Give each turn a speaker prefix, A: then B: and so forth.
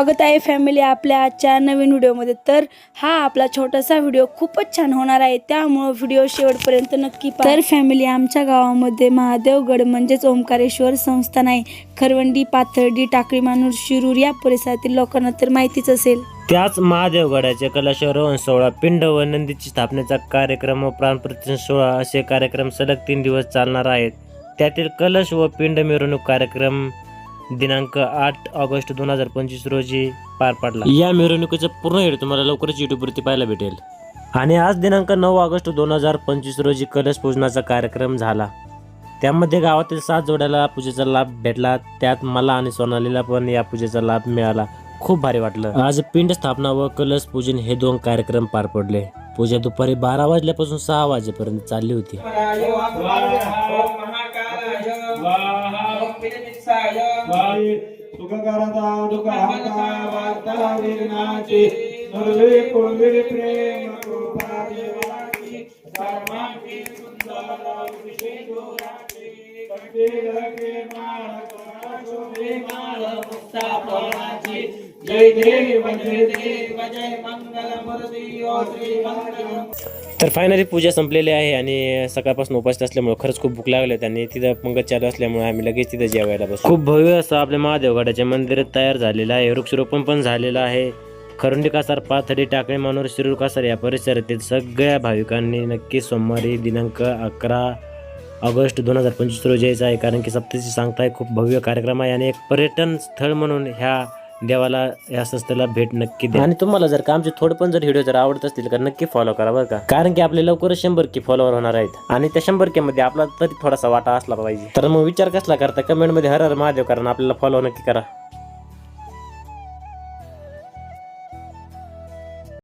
A: स्वागत आहे फॅमिली आपल्या आजच्या नवीन व्हिडिओमध्ये तर हा आपला छोटासा व्हिडिओ खूपच छान होणार आहे. त्यामुळं व्हिडिओ शेवटपर्यंत नक्की पहा. तर फॅमिली आमच्या गावामध्ये महादेवगड म्हणजेच ओंकारेश्वर संस्थान आहे. खरवंडी पाथर्डी टाकळी मानूर शिरूर या परिसरातील लोकांना तर माहितीच असेल.
B: त्याच महादेवगडाच्या कलाशारोहण सोहळा पिंड व नंदीची स्थापनेचा कार्यक्रम व प्राणप्रतिष्ठा सोहळा असे कार्यक्रम सलग तीन दिवस चालणार आहेत. त्यातील कलश व पिंड मिरवणूक कार्यक्रम दिनांक आठ ऑगस्ट दोन हजार पंचवीस रोजी पार पडला या मिरवणुकीचा पूर्ण व्हिडिओ तुम्हाला लवकरच युट्यूबवरती पाहायला भेटेल आणि आज दिनांक नऊ ऑगस्ट दोन हजार पंचवीस रोजी कलश पूजनाचा कार्यक्रम झाला त्यामध्ये गावातील सात जोड्याला पूजेचा लाभ भेटला त्यात मला आणि सोनालीला पण या पूजेचा लाभ मिळाला खूप भारी वाटलं आज पिंड स्थापना व कलश पूजन हे दोन कार्यक्रम पार पडले पूजा दुपारी बारा वाजल्यापासून सहा वाजेपर्यंत चालली होती
C: बाळी सुख करता सुखकरता दुःखहर्ता वार्ता विघ्नाची सर्वे कुळवी प्रेम कृपा देवाची सर्वांची सुंदर विशेषोराची कंटे लगे माळ करा शोभे माळ
B: तर फायनली पूजा संपलेली आहे आणि सकाळपासून उपस्थित असल्यामुळे खरंच खूप भूक लागली होती आणि तिथं पंगत चालू असल्यामुळे आम्ही लगेच तिथं जेवायला बसतो खूप भव्य असं आपल्या महादेवगडाचे मंदिर तयार झालेलं आहे. वृक्षरोपण पण झालेलं आहे. खरुंडी कासार पाथडी टाकळी मानूर शिरूर कासार या परिसरातील सगळ्या भाविकांनी नक्की सोमवारी दिनांक अकरा ऑगस्ट दोन हजार पंचवीस रोजी यायचं आहे. कारण की सप्तशी सांगताय खूप भव्य कार्यक्रम आहे आणि एक पर्यटन स्थळ म्हणून ह्या देवाला या संस्थेला भेट नक्की द्या. आणि तुम्हाला जर का आमचे थोडं पण जर व्हिडिओ जर आवडत असतील तर नक्की फॉलो करा बरं का. कारण की आपले लवकरच शंभर के फॉलोवर होणार आहेत. आणि त्या शंभर के मध्ये आपला तरी थोडासा वाटा असला पाहिजे. तर मग विचार कसला करता? कमेंटमध्ये हर हर महादेव कारण आपल्याला फॉलो नक्की करा.